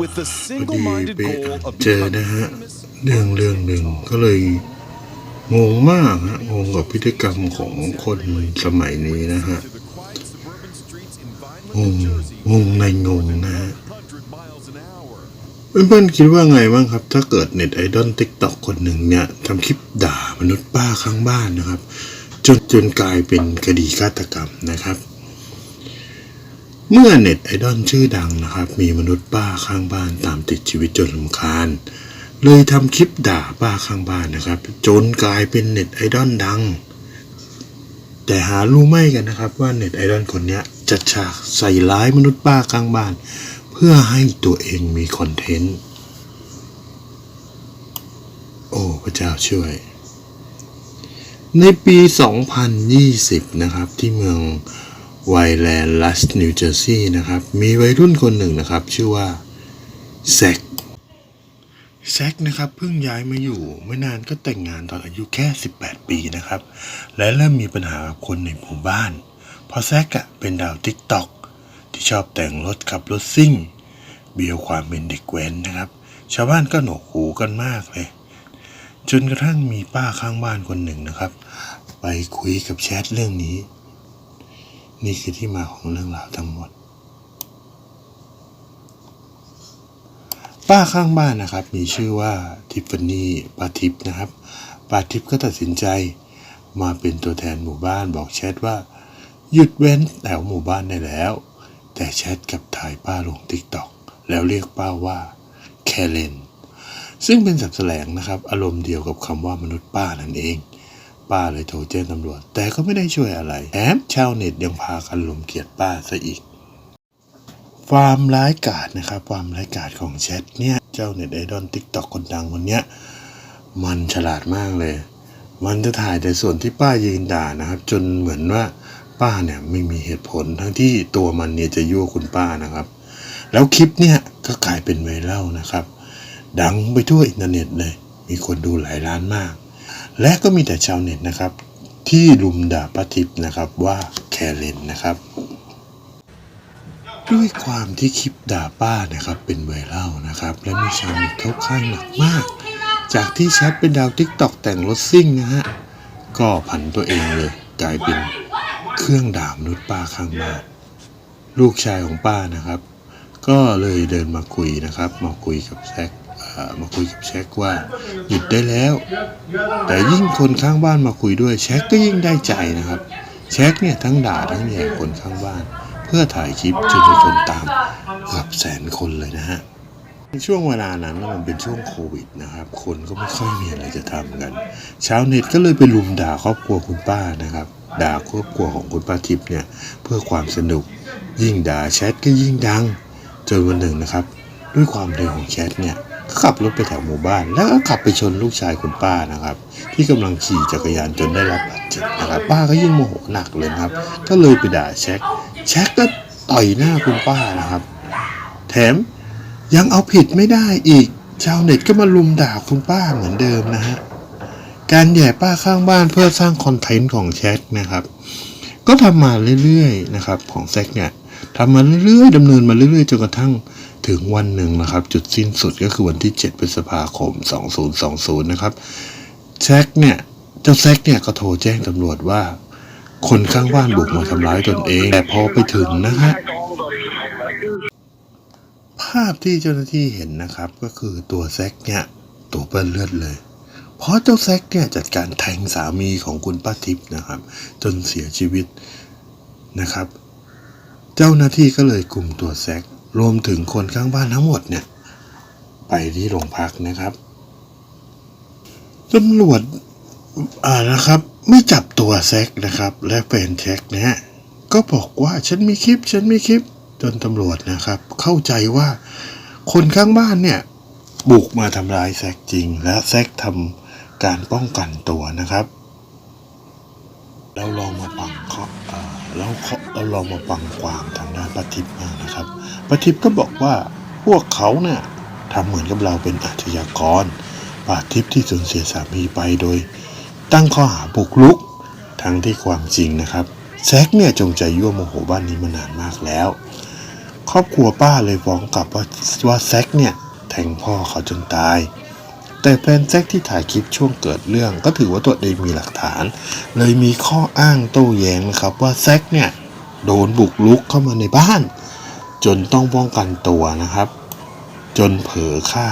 with the พอดี single-minded ไป goal of เจอ becoming นะฮะ famous เรื่องเรื่องหนึ่งก็เลยงงมากฮะงงกับพฤติกรรมของคนสมัยนี้นะฮะ to the quiet suburban streets in งง Vineland, New Jersey, งงในงงนะฮะ100 miles an hour. เพื่อนๆคิดว่าไงบ้างครับ ถ้าเกิดเน็ตไอดอลติ๊กต็อกคนหนึ่งเนี่ยทำคลิปด่ามนุษย์ป้าข้างบ้านนะครับ จนจนกลายเป็นคดีฆาตกรรมนะครับ เมื่อเน็ตไอดอลชื่อดังนะครับ มีมนุษย์ป้าข้างบ้านตามติดชีวิตจนลำคาญ เลยทำคลิปด่าป้าข้างบ้านนะครับ จนกลายเป็นเน็ตไอดอลดัง แต่หารู้ไม่กันนะครับว่าเน็ตไอดอลคนนี้จัดฉากใส่ร้ายมนุษย์ป้าข้างบ้าน เพื่อให้ตัวเองมีคอนเทนต์ โอ้พระเจ้าช่วย ในปี 2020 นะครับที่เมือง ไวแลนด์ลัสนิวเจอร์ซีย์นะครับ มีวัยรุ่นคนหนึ่งนะครับ ชื่อว่าแซกแซกนะครับเพิ่งย้ายมาอยู่ไม่นานก็แต่งงานตอนอายุแค่ 18 ปีนะครับ และเริ่มมีปัญหากับคนในหมู่บ้าน เพราะแซกอะเป็นดาวติ๊กต็อกที่ชอบแต่งรถขับรถซิ่ง เบียวความเป็นเด็กแว้นนะครับ ชาวบ้านก็หนวกหูกันมากเลย จนกระทั่งมีป้าข้างบ้านคนหนึ่งนะครับ ไปคุยกับแชทเรื่องนี้ นี่คือที่มาของเรื่องราวทั้งหมด ป้าข้างบ้านนะครับ มีชื่อว่าทิฟฟานี่ปาทิพนะครับปาทิพก็ตัดสินใจมาเป็นตัวแทนหมู่บ้านบอกแชทว่า หยุดเว้นแถวหมู่บ้านได้แล้ว แต่แชทกับถ่ายป้าลงติ๊กต็อกแล้วเรียกป้าว่าแคเลนซึ่งเป็นสับแสลงนะครับ อารมณ์เดียวกับคำว่ามนุษย์ป้านั่นเอง ป้าเลยโทรแจ้งตำรวจ แต่ก็ไม่ได้ช่วยอะไรแถมชาวเน็ตยังพากันลมเกลียดป้าซะอีก ความร้ายกาจนะครับ ความร้ายกาจของแชทเนี่ย เจ้าเน็ตไอดอลติ๊กตอกคนดังคนเนี้ย มันฉลาดมากเลย มันจะถ่ายแต่ส่วนที่ป้ายืนด่านะครับ จนเหมือนว่าป้าเนี่ยไม่มีเหตุผลทั้งที่ตัวมันเนี่ยจะยั่วคุณป้านะครับ แล้วคลิปเนี่ยก็กลายเป็นไวรัลนะครับ ดังไปทั่วอินเทอร์เน็ตเลย มีคนดูหลายล้านมาก และก็มีแต่ชาวเน็ตนะครับ ที่ลุมด่าป้าทิพย์นะครับว่าแคเลนนะครับ ด้วยความที่คลิปด่าป้านะครับ เป็นไวรัลนะครับ และมีชาวเน็ตเข้าข้างหนักมาก จากที่แชทเป็นดาวทิกตอกแต่งรถซิ่งนะฮะก็ผันตัวเองเลยกลายเป็นเครื่องด่ามนุษย์ป้าข้างบ้านลูกชายของป้านะครับ ก็เลยเดินมาคุยนะครับ มาคุยกับแซก มาคุยกับแชกว่าหยุดได้แล้ว แต่ยิ่งคนข้างบ้านมาคุยด้วยแชกก็ยิ่งได้ใจนะครับ แชกเนี่ยทั้งด่าทั้งแย่คนข้างบ้าน เพื่อถ่ายคลิปจนมีคนตามเกือบแสนคนเลยนะฮะในช่วงเวลานั้นมันเป็นช่วงโควิดนะครับ คนก็ไม่ค่อยมีอะไรจะทำกัน ชาวเน็ตก็เลยไปลุมด่าครอบครัวคุณป้านะครับ ด่าครอบครัวของคุณป้าทิพย์เนี่ยเพื่อความสนุก ยิ่งด่าแชทก็ยิ่งดัง จนวันหนึ่งนะครับ ด้วยความเร็วของแชทเนี่ย ขับรถไปแถวหมู่บ้าน แล้วก็ขับไปชนลูกชายคุณป้านะครับ ที่กำลังขี่จักรยานจนได้รับบาดเจ็บนะครับ ป้าก็ยิ่งโมโหหนักเลยครับ ก็เลยไปด่าแชทแชทก็ต่อยหน้าคุณป้านะครับ แถมยังเอาผิดไม่ได้อีก ชาวเน็ตก็มาลุมด่าคุณป้าเหมือนเดิมนะฮะการแย่ป้าข้างบ้านเพื่อสร้างคอนเทนต์ของแชทนะครับ ก็ทำมาเรื่อยๆนะครับของแซกเนี่ย ทำมาเรื่อยๆดำเนินมาเรื่อยๆจนกระทั่งถึงวันหนึ่งนะครับ จุดสิ้นสุดก็คือวันที่ 7 พฤษภาคม 2020 นะครับแซกเนี่ย เจ้าแซกเนี่ยก็โทรแจ้งตำรวจว่า คนข้างบ้านบุกมาทำร้ายตนเอง แต่พอไปถึงนะฮะภาพที่เจ้าหน้าที่เห็นนะครับก็คือตัวแซกเนี่ย ตัวเปื้อนเลือดเลย เพราะเจ้าแซกเนี่ยจัดการแทงสามีของคุณป้าทิพย์นะครับ จนเสียชีวิตนะครับ เจ้าหน้าที่ก็เลยคุมตัวแซกรวมถึงคนข้างบ้านทั้งหมดเนี่ย ไปที่โรงพักนะครับตำรวจอ่านะครับ ไม่จับตัวแซกนะครับ และแฟนแช็กนะฮะก็บอกว่าฉันมีคลิป ฉันมีคลิปจนตำรวจนะครับ เข้าใจว่าคนข้างบ้านเนี่ย บุกมาทำร้ายแซกจริง และแซกทำการป้องกันตัวนะครับเราลองมาฟังเขา เอ่อเราเราลองมาฟังความทางด้านปาทิพย์มางนะครับปาทิพย์ก็บอกว่าพวกเขาเนี่ยทำเหมือนกับเราเป็นอาชญากรปาทิพย์ที่สูญเสียสามีไปโดย ตั้งข้อหาบุกรุกทั้งที่ความจริงนะครับแซกเนี่ยจงใจยั่วโมโหบ้านนี้มานานมากแล้ว ครอบครัวป้าเลยฟ้องกลับว่าว่าแซกเนี่ยแทงพ่อเขาจนตาย แต่แฟนแซกที่ถ่ายคลิปช่วงเกิดเรื่อง ก็ถือว่าตัวเองมีหลักฐาน เลยมีข้ออ้างโต้แย้งนะครับว่าแซกเนี่ยโดนบุกลุกเข้ามาในบ้าน จนต้องป้องกันตัวนะครับ จนเผลอฆ่า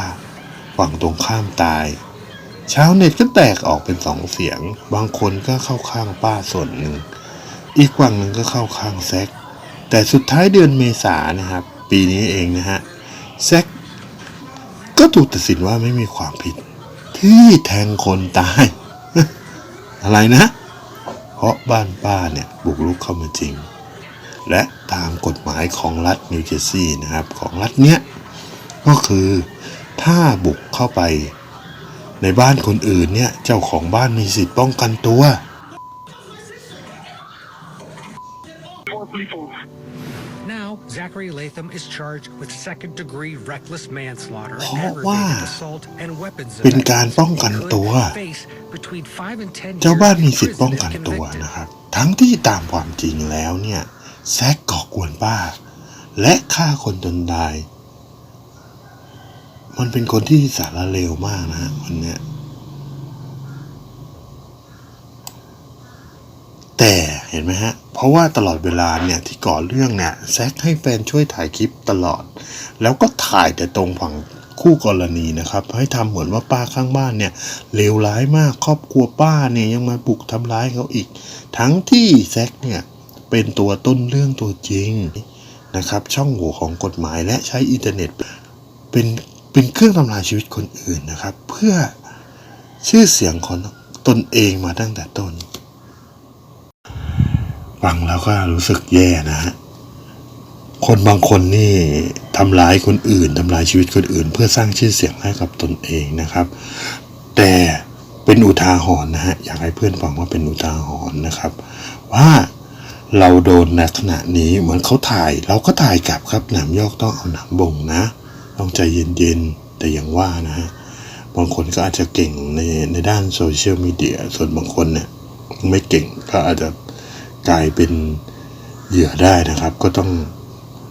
ฝั่งตรงข้ามตายชาวเน็ตก็แตกออกเป็นสองเสียง บางคนก็เข้าข้างป้าส่วนหนึ่ง อีกฝั่งหนึ่งก็เข้าข้างแซกแต่สุดท้ายเดือนเมษายนะครับ ปีนี้เองนะฮะแซก ก็ถูกตัดสินว่าไม่มีความผิด ที่แทงคนตาย อะไรนะ เพราะบ้านป้าเนี่ยบุกรุกเข้ามาจริง และตามกฎหมายของรัฐนิวเจอร์ซีย์นะครับ ของรัฐเนี้ยก็คือถ้าบุกเข้าไปในบ้านคนอื่นเนี่ย เจ้าของบ้านมีสิทธิ์ป้องกันตัว Zachary Latham is charged with second degree reckless manslaughter, เพราะว่า aggravated assault, and weapons เป็นการป้องกันตัว He could face between five and 10เจ้า years บ้าน in มีสิทธิ์ prison ป้อง if กันตัว convicted. นะครับ ทั้งที่ตามความจริงแล้วเนี่ยแซกก่อกวนป้า และฆ่าคนจนตาย มันเป็นคนที่สารเลวมากนะฮะคนเนี้ย แต่เห็นไหมฮะ เพราะว่าตลอดเวลาเนี่ยที่ก่อเรื่องเนี่ยแซกให้แฟนช่วยถ่ายคลิปตลอด แล้วก็ถ่ายแต่ตรงฝั่งคู่กรณีนะครับ ให้ทำเหมือนว่าป้าข้างบ้านเนี่ยเลวร้ายมากครอบครัวป้าเนี่ยยังมาบุกทำร้ายเขาอีก ทั้งที่แซกเนี่ยเป็นตัวต้นเรื่องตัวจริงนะครับ ช่องโหว่ของกฎหมายและใช้อินเทอร์เน็ตเป็นเป็นเครื่องทำลายชีวิตคนอื่นนะครับ เพื่อชื่อเสียงของตนเองมาตั้งแต่ต้น ฟังแล้วก็รู้สึกแย่นะฮะคนบางคนนี่ทำร้ายคนอื่นทำลายชีวิตคนอื่น เพื่อสร้างชื่อเสียงให้กับตนเองนะครับ แต่เป็นอุทาหรณ์นะฮะอยากให้เพื่อนฟังว่าเป็นอุทาหรณ์นะครับ ว่าเราโดนในขณะนี้เหมือนเขาถ่าย เราก็ถ่ายกลับครับหนามยอกต้องเอาหนามบ่งนะ ต้องใจเย็นๆ แต่อย่างว่านะฮะบางคนก็อาจจะเก่งในในด้านโซเชียลมีเดียส่วนบางคนเนี่ยไม่เก่งก็อาจจะ กลายเป็นเหยื่อได้นะครับ ก็ต้อง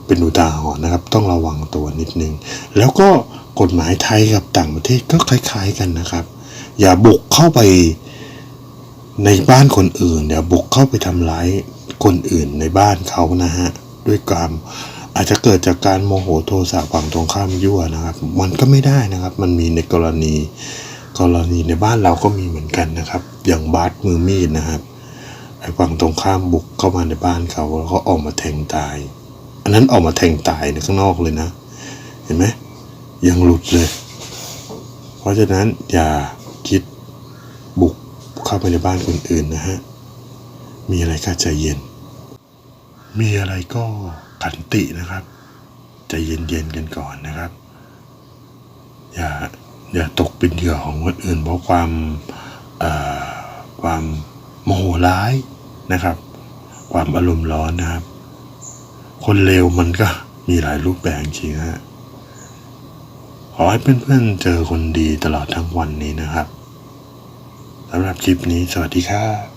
เป็นอุทาหรณ์นะครับ ต้องระวังตัวนิดนึง แล้วก็กฎหมายไทยกับต่างประเทศก็คล้ายๆกันนะครับ อย่าบุกเข้าไปในบ้านคนอื่น อย่าบุกเข้าไปทำร้ายคนอื่นในบ้านเขานะฮะด้วยความอาจจะเกิดจากการโมโหโทสะฝั่งตรงข้ามยั่วนะครับ มันก็ไม่ได้นะครับ มันมีในกรณี กรณีในบ้านเราก็มีเหมือนกันนะครับ อย่างบาสมือมีดนะครับ ไอ้ฝั่งตรงข้ามบุกเข้ามาในบ้านเขาแล้วก็ออกมาแทงตาย อันนั้นออกมาแทงตายในข้างนอกเลยนะ เห็นไหมยังหลุดเลย เพราะฉะนั้นอย่าคิดบุกเข้าไปในบ้านคนอื่นนะฮะ มีอะไรก็ใจเย็น มีอะไรก็ขันตินะครับ ใจเย็นๆกันก่อนนะครับ อย่าอย่าตกเป็นเหยื่อของคนอื่นเพราะความความโมโหร้าย นะครับ ความอารมณ์ร้อนนะครับ คนเลวมันก็มีหลายรูปแบบจริงฮะขอให้เพื่อนๆเจอคนดีตลอดทั้งวันนี้นะครับสำหรับคลิปนี้สวัสดีครับ